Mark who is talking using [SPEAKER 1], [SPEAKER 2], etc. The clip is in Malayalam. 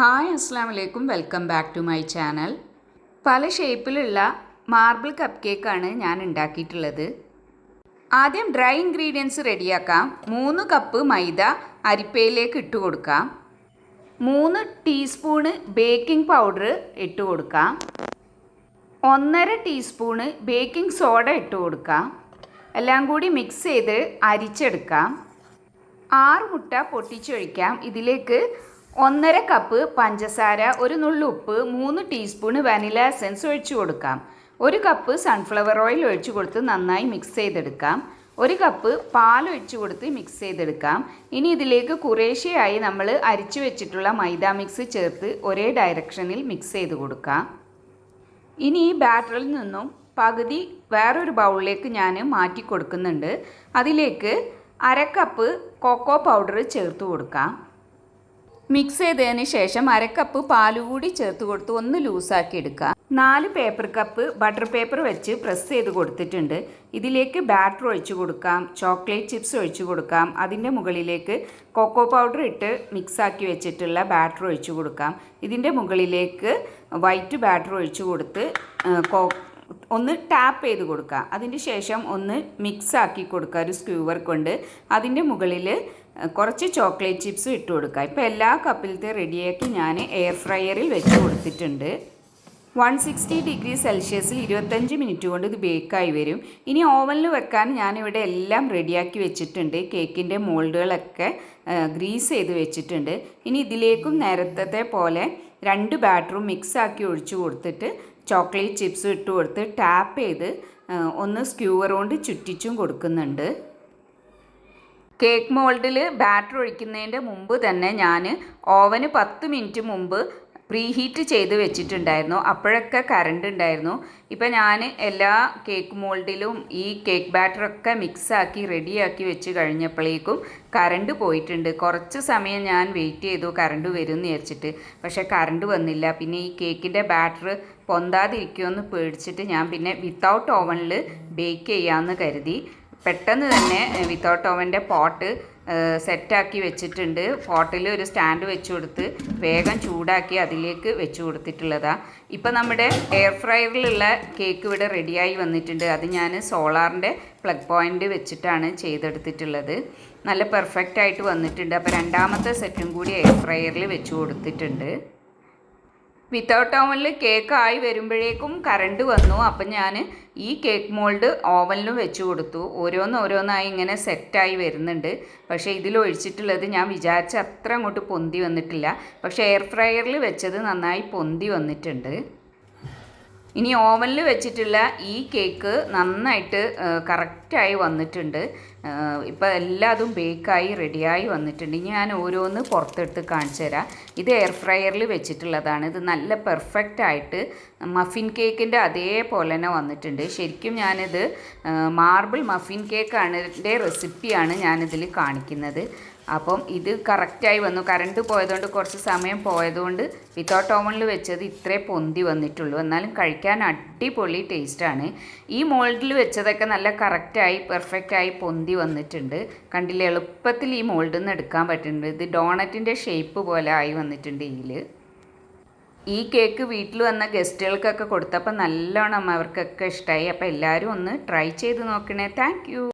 [SPEAKER 1] ഹായ് അസ്സാം വലൈക്കും welcome back to my channel. പല ഷേപ്പിലുള്ള മാർബിൾ കപ്പ് കേക്കാണ് ഞാൻ ഉണ്ടാക്കിയിട്ടുള്ളത്. ആദ്യം ഡ്രൈ ഇൻഗ്രീഡിയൻസ് റെഡിയാക്കാം. മൂന്ന് കപ്പ് മൈദ അരിപ്പയിലേക്ക് ഇട്ട് കൊടുക്കാം. മൂന്ന് ടീസ്പൂണ് ബേക്കിംഗ് പൗഡർ ഇട്ട് കൊടുക്കാം. ഒന്നര ടീസ്പൂണ് ബേക്കിംഗ് സോഡ ഇട്ട് കൊടുക്കാം. എല്ലാം കൂടി മിക്സ് ചെയ്ത് അരിച്ചെടുക്കാം. ആറ് മുട്ട പൊട്ടിച്ചൊഴിക്കാം. ഇതിലേക്ക് ഒന്നര കപ്പ് പഞ്ചസാര ഒരു നുള്ളുപ്പ് മൂന്ന് ടീസ്പൂണ് വാനില എസൻസ് ഒഴിച്ചു കൊടുക്കാം. ഒരു കപ്പ് സൺഫ്ലവർ ഓയിൽ ഒഴിച്ചു കൊടുത്ത് നന്നായി മിക്സ് ചെയ്തെടുക്കാം. ഒരു കപ്പ് പാൽ ഒഴിച്ചു കൊടുത്ത് മിക്സ് ചെയ്തെടുക്കാം. ഇനി ഇതിലേക്ക് കുറേശ്ശെയായി നമ്മൾ അരിച്ചു വെച്ചിട്ടുള്ള മൈദ മിക്സ് ചേർത്ത് ഒരേ ഡയറക്ഷനിൽ മിക്സ് ചെയ്ത് കൊടുക്കാം. ഇനി ഈ ബാറ്ററിൽ നിന്നും പകുതി വേറൊരു ബൗളിലേക്ക് ഞാൻ മാറ്റി കൊടുക്കുന്നുണ്ട്. അതിലേക്ക് അര കപ്പ് കൊക്കോ പൗഡർ ചേർത്ത് കൊടുക്കാം. മിക്സ് ചെയ്തതിന് ശേഷം അരക്കപ്പ് കപ്പ് പാൽ കൂടി ചേർത്ത് കൊടുത്ത് ഒന്ന് ലൂസാക്കി എടുക്കുക നാല് പേപ്പർ കപ്പ് ബട്ടർ പേപ്പർ വെച്ച് പ്രസ് ചെയ്ത് കൊടുത്തിട്ടുണ്ട്. ഇതിലേക്ക് ബാറ്റർ ഒഴിച്ചു കൊടുക്കാം ചോക്ലേറ്റ് ചിപ്സ് ഒഴിച്ചു കൊടുക്കാം. അതിന്റെ മുകളിലേക്ക് കൊക്കോ പൗഡർ ഇട്ട് മിക്സാക്കി വെച്ചിട്ടുള്ള ബാറ്റർ ഒഴിച്ചു കൊടുക്കാം. ഇതിന്റെ മുകളിലേക്ക് വൈറ്റ് ബാറ്റർ ഒഴിച്ചു കൊടുത്ത് ഒന്ന് ടാപ്പ് ചെയ്ത് കൊടുക്കുക അതിന് ശേഷം ഒന്ന് മിക്സ് ആക്കി കൊടുക്കുക ഒരു സ്ക്യൂവർ കൊണ്ട്. അതിന്റെ മുകളിൽ കുറച്ച് ചോക്ലേറ്റ് ചിപ്സ് ഇട്ട് കൊടുക്കുക ഇപ്പോൾ എല്ലാ കപ്പിലത്തെ റെഡിയാക്കി ഞാൻ എയർ ഫ്രയറിൽ വെച്ച് കൊടുത്തിട്ടുണ്ട്. വൺ സിക്സ്റ്റി ഡിഗ്രി സെൽഷ്യസിൽ ഇരുപത്തഞ്ച് മിനിറ്റ് കൊണ്ട് ഇത് ബേക്കായി വരും. ഇനി ഓവനിൽ വെക്കാൻ ഞാനിവിടെ എല്ലാം റെഡിയാക്കി വെച്ചിട്ടുണ്ട്. കേക്കിന്റെ മോൾഡുകളൊക്കെ ഗ്രീസ് ചെയ്ത് വെച്ചിട്ടുണ്ട്. ഇനി ഇതിലേക്കും നേരത്തെ പോലെ രണ്ട് ബാറ്ററും മിക്സ് ആക്കി ഒഴിച്ചു കൊടുത്തിട്ട് ചോക്ലേറ്റ് ചിപ്സ് ഇട്ട് കൊടുത്ത് ടാപ്പ് ചെയ്ത് ഒന്ന് സ്ക്യൂവർ കൊണ്ട് ചുറ്റിച്ചും കൊടുക്കുന്നുണ്ട്. കേക്ക് മോൾഡിൽ ബാറ്റർ ഒഴിക്കുന്നതിന്റെ മുമ്പ് തന്നെ ഞാൻ ഓവന് പത്ത് മിനിറ്റ് മുമ്പ് പ്രീ ഹീറ്റ് ചെയ്ത് വെച്ചിട്ടുണ്ടായിരുന്നു. അപ്പോഴൊക്കെ കറണ്ട് ഉണ്ടായിരുന്നു. ഇപ്പം ഞാൻ എല്ലാ കേക്ക് മോൾഡിലും ഈ കേക്ക് ബാറ്ററൊക്കെ മിക്സാക്കി റെഡിയാക്കി വെച്ച് കഴിഞ്ഞപ്പോഴേക്കും കറണ്ട് പോയിട്ടുണ്ട്. കുറച്ച് സമയം ഞാൻ വെയിറ്റ് ചെയ്തു കറണ്ട് വരും എന്ന് വിചാരിച്ചിട്ട്. പക്ഷേ കറണ്ട് വന്നില്ല. പിന്നെ ഈ കേക്കിന്റെ ബാറ്റർ പൊന്താതിരിക്കുമെന്ന് പേടിച്ചിട്ട് ഞാൻ പിന്നെ വിത്തൗട്ട് ഓവനിൽ ബേക്ക് ചെയ്യാമെന്ന് കരുതി. പെട്ടെന്ന് തന്നെ വിത്തൗട്ട് ഓവന്റെ പോട്ട് സെറ്റാക്കി വെച്ചിട്ടുണ്ട്. പോട്ടിൽ ഒരു സ്റ്റാൻഡ് വെച്ച് കൊടുത്ത് വേഗം ചൂടാക്കി അതിലേക്ക് വെച്ച് കൊടുത്തിട്ടുള്ളതാണ് ഇപ്പം നമ്മുടെ എയർ ഫ്രയറിലുള്ള കേക്ക് ഇവിടെ റെഡിയായി വന്നിട്ടുണ്ട്. അത് ഞാൻ സോളാറിന്റെ പ്ലഗ് പോയിന്റ് വെച്ചിട്ടാണ് ചെയ്തെടുത്തിട്ടുള്ളത്. നല്ല പെർഫെക്റ്റ് ആയിട്ട് വന്നിട്ടുണ്ട്. അപ്പോൾ രണ്ടാമത്തെ സെറ്റും കൂടി എയർ ഫ്രയറിൽ വെച്ച് കൊടുത്തിട്ടുണ്ട്. വിത്തൗട്ട് ഓവനിൽ കേക്ക് ആയി വരുമ്പോഴേക്കും കറണ്ട് വന്നു. അപ്പം ഞാൻ ഈ കേക്ക് മോൾഡ് ഓവനിലും വെച്ച് കൊടുത്തു. ഓരോന്ന് ഓരോന്നായി ഇങ്ങനെ സെറ്റായി വരുന്നുണ്ട്. പക്ഷേ ഇതിൽ ഒഴിച്ചിട്ടുള്ളത് ഞാൻ വിചാരിച്ച അത്ര അങ്ങോട്ട് പൊന്തി വന്നിട്ടില്ല. പക്ഷേ എയർ ഫ്രയറിൽ വെച്ചത് നന്നായി പൊന്തി വന്നിട്ടുണ്ട്. ഇനി ഓവനിൽ വെച്ചിട്ടുള്ള ഈ കേക്ക് നന്നായിട്ട് കറക്റ്റായി വന്നിട്ടുണ്ട്. ഇപ്പോൾ എല്ലാതും ബേക്കായി റെഡിയായി വന്നിട്ടുണ്ട്. ഞാൻ ഓരോന്ന് പുറത്തെടുത്ത് കാണിച്ചു തരാം. ഇത് എയർ ഫ്രയറിൽ വെച്ചിട്ടുള്ളതാണ്. ഇത് നല്ല പെർഫെക്റ്റ് ആയിട്ട് മഫിൻ കേക്കിന്റെ അതേപോലെ തന്നെ വന്നിട്ടുണ്ട്. ശരിക്കും ഞാനിത് മാർബിൾ മഫിൻ കേക്കാണ് റെസിപ്പിയാണ് ഞാനിതിൽ കാണിക്കുന്നത്. അപ്പം ഇത് കറക്റ്റായി വന്നു. കറണ്ട് പോയതുകൊണ്ട് കുറച്ച് സമയം പോയതുകൊണ്ട് വിത്തൗട്ട് ഓവണിൽ വെച്ചത് ഇത്രേ പൊന്തി വന്നിട്ടുള്ളൂ. എന്നാലും കഴിക്കാൻ അടിപൊളി ടേസ്റ്റാണ് ഈ മോൾഡിൽ വെച്ചതൊക്കെ നല്ല കറക്റ്റായി പെർഫെക്റ്റായി പൊന്തി വന്നിട്ടുണ്ട്. കണ്ടില്ല? എളുപ്പത്തിൽ ഈ മോൾഡിൽ നിന്ന് എടുക്കാൻ പറ്റുന്നുണ്ട്. ഇത് ഡോണറ്റിന്റെ ഷേപ്പ് പോലെ ആയി വന്നിട്ടുണ്ട് ഇതിൽ ഈ കേക്ക് വീട്ടിൽ വന്ന ഗസ്റ്റുകൾക്കൊക്കെ കൊടുത്തപ്പോൾ നല്ലോണം അവർക്കൊക്കെ ഇഷ്ടമായി അപ്പോൾ എല്ലാവരും ഒന്ന് ട്രൈ ചെയ്ത് നോക്കണേ. താങ്ക്